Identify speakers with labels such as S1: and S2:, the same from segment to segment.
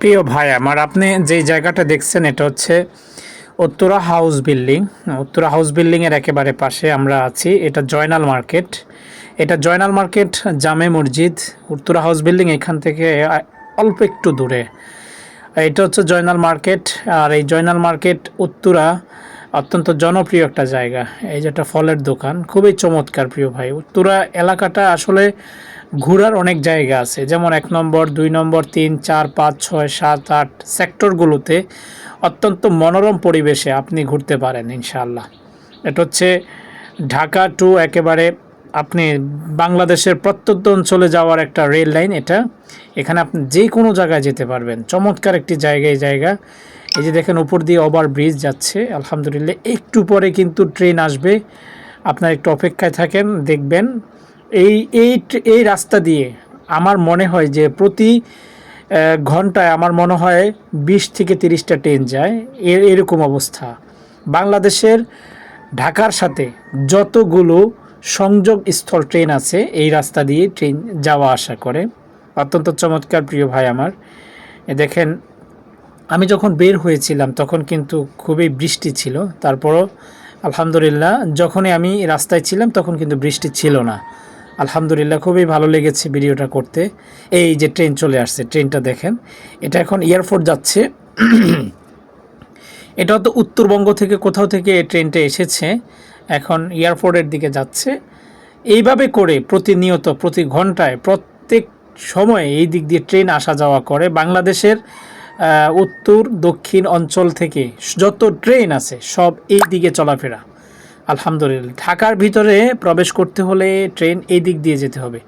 S1: প্রিয় ভাই আমার, আপনি যে জায়গাটা দেখছেন এটা হচ্ছে Uttara house building. Uttara house বিল্ডিংয়ের একেবারে পাশে আমরা আছি। এটা জয়নাল মার্কেট। এটা জয়নাল মার্কেট, জামে মসজিদ। উত্তরা হাউস বিল্ডিং এখান থেকে অল্প একটু দূরে। এটা হচ্ছে জয়নাল মার্কেট। আর এই জয়নাল মার্কেট উত্তরা অত্যন্ত জনপ্রিয় একটা জায়গা। এই যেটা ফলের দোকান, খুবই চমৎকার প্রিয় ভাই। উত্তরা এলাকাটা আসলে ঘোরার অনেক জায়গা আছে। যেমন এক নম্বর, দুই নম্বর, তিন, চার, পাঁচ, ছয়, সাত, আট সেক্টরগুলোতে অত্যন্ত মনোরম পরিবেশে আপনি ঘুরতে পারেন ইনশাল্লাহ এটা হচ্ছে ঢাকা টু একেবারে আপনি বাংলাদেশের প্রত্যন্ত অঞ্চলে যাওয়ার একটা রেল লাইন এটা। এখানে আপনি যে কোনো জায়গায় যেতে পারবেন। চমৎকার একটি জায়গায় জায়গা। এই যে দেখেন উপর দিয়ে ওভার ব্রিজ যাচ্ছে। আলহামদুলিল্লাহ, একটু পরে কিন্তু ট্রেন আসবে। আপনার একটু অপেক্ষায় থাকেন, দেখবেন। এই এই এই রাস্তা দিয়ে আমার মনে হয় যে প্রতি ঘন্টায় আমার মনে হয় বিশ থেকে তিরিশটা ট্রেন যায়। এর এরকম অবস্থা। বাংলাদেশের ঢাকার সাথে যতগুলো সংযোগ স্থল ট্রেন আছে, এই রাস্তা দিয়ে ট্রেন যাওয়া আসা করে। অত্যন্ত চমৎকার প্রিয় ভাই আমার। দেখেন, আমি যখন বের হয়েছিলাম তখন কিন্তু খুবই বৃষ্টি ছিল। তারপরও আলহামদুলিল্লাহ, যখনই আমি রাস্তায় ছিলাম তখন কিন্তু বৃষ্টি ছিল না। আলহামদুলিল্লাহ, খুবই ভালো লেগেছে ভিডিওটা করতে। এই যে ট্রেন চলে আসছে, ট্রেনটা দেখেন। এটা এখন এয়ারপোর্ট যাচ্ছে। এটা তো উত্তরবঙ্গ থেকে কোথাও থেকে ট্রেনটা এসেছে, এখন এয়ারপোর্টের দিকে যাচ্ছে। এইভাবে করে প্রতিনিয়ত, প্রতি ঘন্টায়, প্রত্যেক সময়ে এই দিক দিয়ে ট্রেন আসা যাওয়া করে। বাংলাদেশের উত্তর, দক্ষিণ অঞ্চল থেকে যত ট্রেন আছে, সব এই দিকে চলাফেরা। আলহামদুলিল্লাহ। ঢাকার ভিতরে প্রবেশ করতে হলে ট্রেন এই দিক দিয়ে যেতে হবে।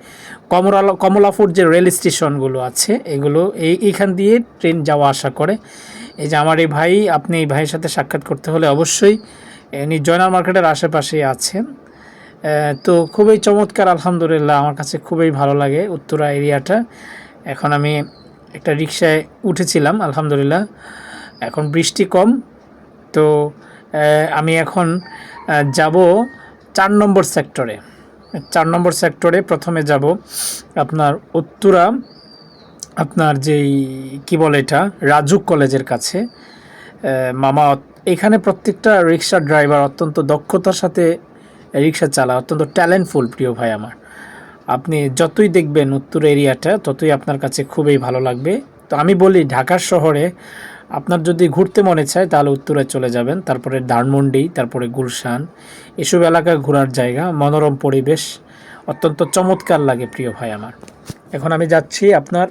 S1: কমলা কমলাপুর যে রেল স্টেশনগুলো আছে, এগুলো এই, এইখান দিয়ে ট্রেন যাওয়া আসা করে। এই যে আমার এই ভাই, আপনি এই ভাইয়ের সাথে সাক্ষাৎ করতে হলে অবশ্যই ইনি জয়নাল মার্কেটের আশেপাশেই আছেন। তো খুবই চমৎকার, আলহামদুলিল্লাহ। আমার কাছে খুবই ভালো লাগে উত্তরা এরিয়াটা। এখন আমি একটা রিক্সায় উঠেছিলাম, আলহামদুলিল্লাহ। এখন বৃষ্টি কম, তো আমি এখন যাব চার নম্বর সেক্টরে। চার নম্বর সেক্টরে প্রথমে যাব আপনার উত্তরা, আপনার যেই, কি বলে এটা, রাজুক কলেজের কাছে। মামা, এখানে প্রত্যেকটা রিক্সা ড্রাইভার অত্যন্ত দক্ষতার সাথে রিক্সা চালা অত্যন্ত ট্যালেন্টফুল প্রিয় ভাই আমার। আপনি যতই দেখবেন উত্তর এরিয়াটা, ততই আপনার কাছে খুবই ভালো লাগবে। তো আমি বলি, ঢাকার শহরে আপনার যদি ঘুরতে মনে চায়, তাহলে উত্তরে চলে যাবেন। তারপরে ধানমন্ডি, তারপরে গুলশান। এসব এলাকা ঘোরার জায়গা, মনোরম পরিবেশ, অত্যন্ত চমৎকার লাগে প্রিয় ভাই আমার। এখন আমি যাচ্ছি আপনার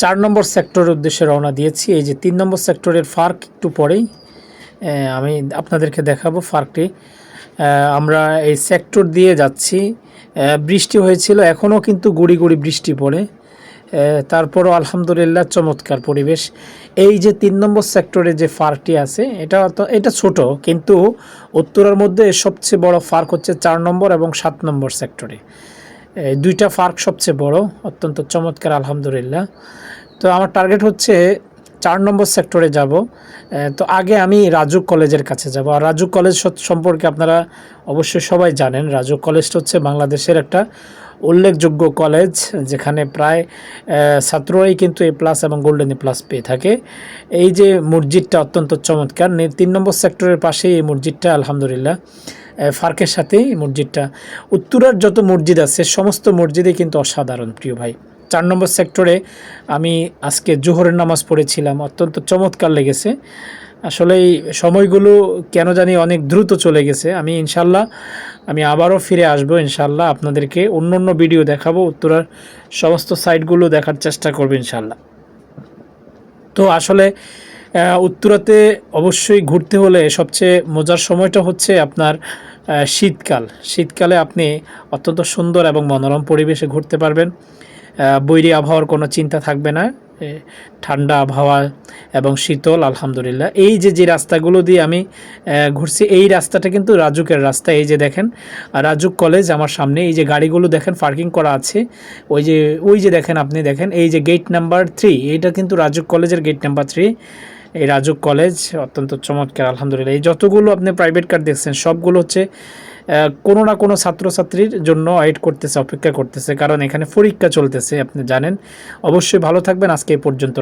S1: চার নম্বর সেক্টরের উদ্দেশ্যে রওনা দিয়েছি। এই যে তিন নম্বর সেক্টরের ফার্ক একটু পরেই আমি আপনাদেরকে দেখাবো ফার্কটি। আমরা এই সেক্টর দিয়ে যাচ্ছি। বৃষ্টি হয়েছিল, এখনও কিন্তু গুড়ি গুড়ি বৃষ্টি পড়ে। তারপরও আলহামদুলিল্লাহ চমৎকার পরিবেশ। এই যে তিন নম্বর সেক্টরে যে ফার্কটি আছে, এটা এটা ছোট, কিন্তু উত্তরের মধ্যে সবচেয়ে বড় ফার্ক হচ্ছে চার নম্বর এবং সাত নম্বর সেক্টরে দুইটা ফার্ক সবচেয়ে বড়, অত্যন্ত চমৎকার, আলহামদুলিল্লাহ। তো আমার টার্গেট হচ্ছে চার নম্বর সেক্টরে যাব। তো আগে আমি রাজু কলেজের কাছে যাব। আর রাজু কলেজ সম্পর্কে আপনারা অবশ্যই সবাই জানেন, রাজু কলেজটা হচ্ছে বাংলাদেশের একটা উল্লেখযোগ্য কলেজ যেখানে প্রায় ছাত্ররাই কিন্তু এ প্লাস এবং গোল্ডেন এ প্লাস পেয়ে থাকে। এই যে মসজিদটা অত্যন্ত চমৎকার তিন নম্বর সেক্টরের পাশেই এই মসজিদটা, আলহামদুলিল্লাহ। ফার্কের সাথেই মসজিদটা। উত্তরার যত মসজিদ আছে, সমস্ত মসজিদে কিন্তু অসাধারণ, প্রিয় ভাই। চার নম্বর সেক্টরে আমি আজকে জোহরের নামাজ পড়েছিলাম, অত্যন্ত চমৎকার লেগেছে। আসলে এই সময়গুলো কেন জানি অনেক দ্রুত চলে গেছে। আমি ইনশাল্লাহ, আমি আবারও ফিরে আসব ইনশাল্লাহ। আপনাদেরকে অন্য অন্য ভিডিও দেখাবো, উত্তরার সমস্ত সাইটগুলো দেখার চেষ্টা করব ইনশাল্লাহ। তো আসলে উত্তরাতে অবশ্যই ঘুরতে হলে সবচেয়ে মজার সময়টা হচ্ছে আপনার শীতকাল। শীতকালে আপনি অত্যন্ত সুন্দর এবং মনোরম পরিবেশে ঘুরতে পারবেন। বৈরী আবহাওয়ার কোনো চিন্তা থাকবে না। ঠান্ডা আবহাওয়া এবং শীতল, আলহামদুলিল্লাহ। এই যে যে রাস্তাগুলো দিয়ে আমি ঘুরছি, এই রাস্তাটা কিন্তু রাজুকের রাস্তা। এই যে দেখেন, রাজুক কলেজ আমার সামনে। এই যে গাড়িগুলো দেখেন, পার্কিং করা আছে। ওই যে ওই যে দেখেন আপনি দেখেন, এই যে গেট নাম্বার থ্রি এইটা কিন্তু রাজুক কলেজের গেট নাম্বার থ্রি এই রাজুক কলেজ অত্যন্ত চমৎকার, আলহামদুলিল্লাহ। এই যতগুলো আপনি প্রাইভেট কার দেখছেন, সবগুলো হচ্ছে কোনো না কোনো ছাত্রছাত্রীর জন্য ওয়েট করতেছে, অপেক্ষা করতেছে, কারণ এখানে পরীক্ষা চলতেছে, আপনি জানেন। অবশ্যই ভালো থাকবেন, আজকে এই পর্যন্ত